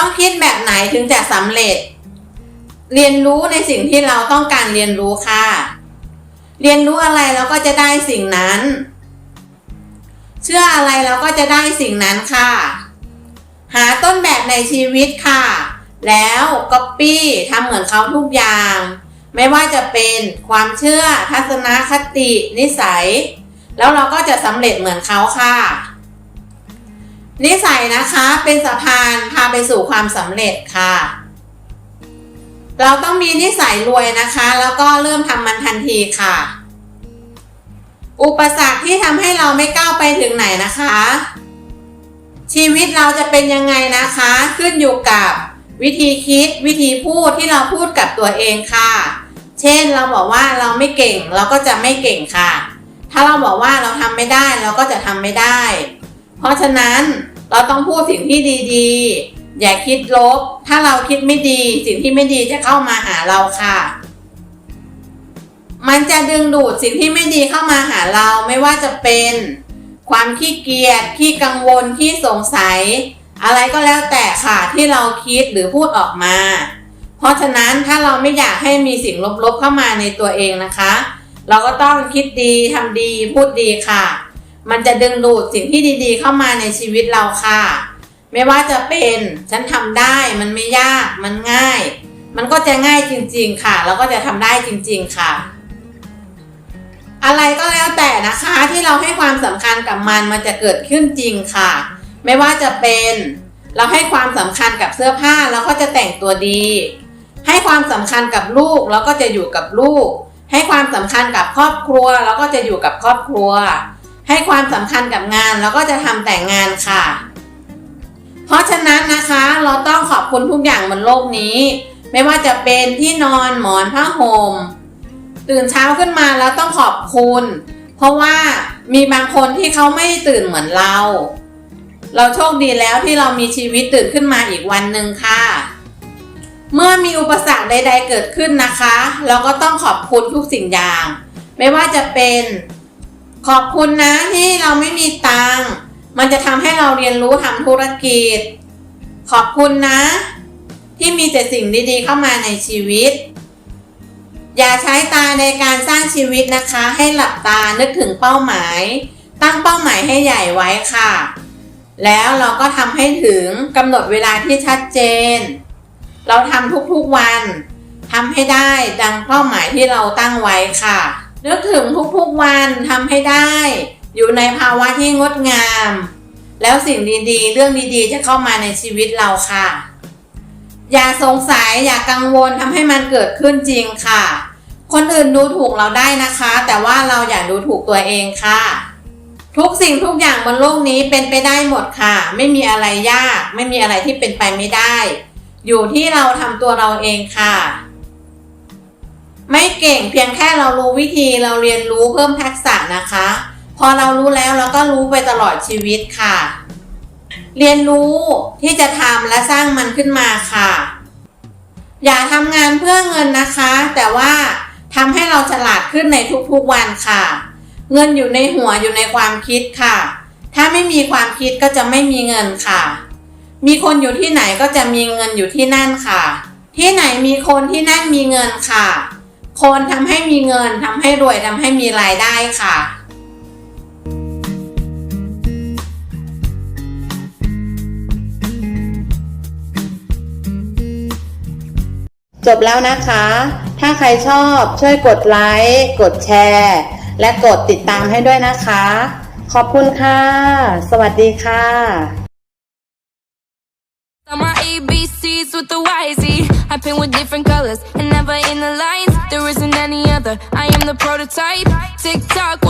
ต้องคิดแบบไหนถึงจะสำเร็จ เรียนรู้ในสิ่งที่เราต้องการเรียนรู้ค่ะ เรียนรู้อะไรเราก็จะได้สิ่งนั้น เชื่ออะไรเราก็จะได้สิ่งนั้นค่ะ หาต้นแบบในชีวิตค่ะ แล้วก๊อปปี้ทำเหมือนเขาทุกอย่าง ไม่ว่าจะเป็นความเชื่อทัศนคตินิสัย แล้วเราก็จะสำเร็จเหมือนเขาค่ะ นิสัยนะคะเป็นสะพานพาไปสู่ความสำเร็จค่ะ เราต้องมีนิสัยรวยนะคะ แล้วก็เริ่มทำมันทันทีค่ะ อุปสรรคที่ทำให้เราไม่ก้าวไปถึงไหนนะคะ ชีวิตเราจะเป็นยังไงนะคะ ขึ้นอยู่กับวิธีคิดวิธีพูดที่เราพูดกับตัวเองค่ะ เช่นเราบอกว่าเราไม่เก่งเราก็จะไม่เก่งค่ะ ถ้าเราบอกว่าเราทำไม่ได้เราก็จะทำไม่ได้ เพราะฉะนั้นเราต้องพูดสิ่งที่ดีๆ อย่าคิดลบ ถ้าเราคิดไม่ดีสิ่งที่ไม่ดีจะเข้ามาหาเราค่ะ มันจะดึงดูดสิ่งที่ไม่ดีเข้ามาหาเราไม่ว่าจะเป็น ความขี้เกียจขี้กังวลขี้สงสัย อะไรก็แล้วแต่ค่ะที่เราคิดหรือพูดออกมา เพราะฉะนั้นถ้าเราไม่อยากให้มีสิ่งลบๆเข้ามาในตัวเองนะคะ เราก็ต้องคิดดีทำดีพูดดีค่ะ มันจะดึงดูดสิ่งที่ดีๆ เข้ามาในชีวิตเราค่ะ ไม่ว่าจะเป็นฉันทำได้มันไม่ยากมันง่าย มันก็จะง่ายจริง ๆ ค่ะแล้วก็จะทำได้จริง ๆ ค่ะ อะไรก็แล้วแต่นะคะที่เราให้ความสำคัญกับมันมันจะเกิดขึ้นจริงค่ะ ไม่ว่าจะเป็นเราให้ความสำคัญกับเสื้อผ้าเราก็จะแต่งตัวดี ให้ความสำคัญกับลูกเราก็จะอยู่กับลูก ให้ความสำคัญกับครอบครัวเราก็จะอยู่กับครอบครัว ให้ความสำคัญกับงานเราก็จะทำแต่งงานค่ะ เพราะฉะนั้นนะคะเราต้องขอบคุณทุกอย่างบนโลกนี้ ไม่ว่าจะเป็นที่นอนหมอนผ้าห่มตื่นเช้าขึ้นมาแล้วต้องขอบคุณ เพราะว่ามีบางคนที่เขาไม่ตื่นเหมือนเรา เราโชคดีแล้วที่เรามีชีวิตตื่นขึ้นมาอีกวันหนึ่งค่ะ เมื่อมีอุปสรรคใด ๆ เกิดขึ้นนะคะ เราก็ต้องขอบคุณทุกสิ่งอย่าง ไม่ว่าจะเป็น ขอบคุณนะที่เราไม่มีตังมันจะทำให้เราเรียนรู้ทำธุรกิจ ขอบคุณนะ ที่มีแต่สิ่งดีๆเข้ามาในชีวิต อย่าใช้ตาในการสร้างชีวิตนะคะ ให้หลับตานึกถึงเป้าหมาย ตั้งเป้าหมายให้ใหญ่ไว้ค่ะ แล้วเราก็ทำให้ถึงกำหนดเวลาที่ชัดเจน เราทำทุกๆวันทำให้ได้ดังเป้าหมายที่เราตั้งไว้ค่ะ นึกถึงทุกๆวันทำให้ได้ อยู่ในภาวะที่งดงาม แล้วสิ่งดีๆ เรื่องดีๆ จะเข้ามาในชีวิตเราค่ะ อย่าสงสัยอย่ากังวลทำให้มันเกิดขึ้นจริงค่ะ คนอื่นดูถูกเราได้นะคะ แต่ว่าเราอย่าดูถูกตัวเองค่ะ ทุกสิ่งทุกอย่างบนโลกนี้เป็นไปได้หมดค่ะ ไม่มีอะไรยาก ไม่มีอะไรที่เป็นไปไม่ได้ อยู่ที่เราทำตัวเราเองค่ะ ไม่เก่งเพียงแค่เรารู้วิธีเราเรียนรู้เพิ่มทักษะนะคะ พอเรารู้แล้วเราก็รู้ไปตลอดชีวิตค่ะ เรียนรู้ที่จะทำและสร้างมันขึ้นมาค่ะ อย่าทำงานเพื่อเงินนะคะ แต่ว่าทำให้เราฉลาดขึ้นในทุกๆวันค่ะ เงินอยู่ในหัวอยู่ในความคิดค่ะ ถ้าไม่มีความคิดก็จะไม่มีเงินค่ะ มีคนอยู่ที่ไหนก็จะมีเงินอยู่ที่นั่นค่ะ ที่ไหนมีคนที่นั่นมีเงินค่ะ คนทำให้มีเงินทำให้รวยทำให้มีรายได้ค่ะจบแล้วนะคะ ถ้าใครชอบช่วยกดไลค์ กดแชร์ และกดติดตามให้ด้วยนะคะ ขอบคุณค่ะ สวัสดีค่ะ Got my ABCs with the YZ. I paint with different colors prototype. Tick tock.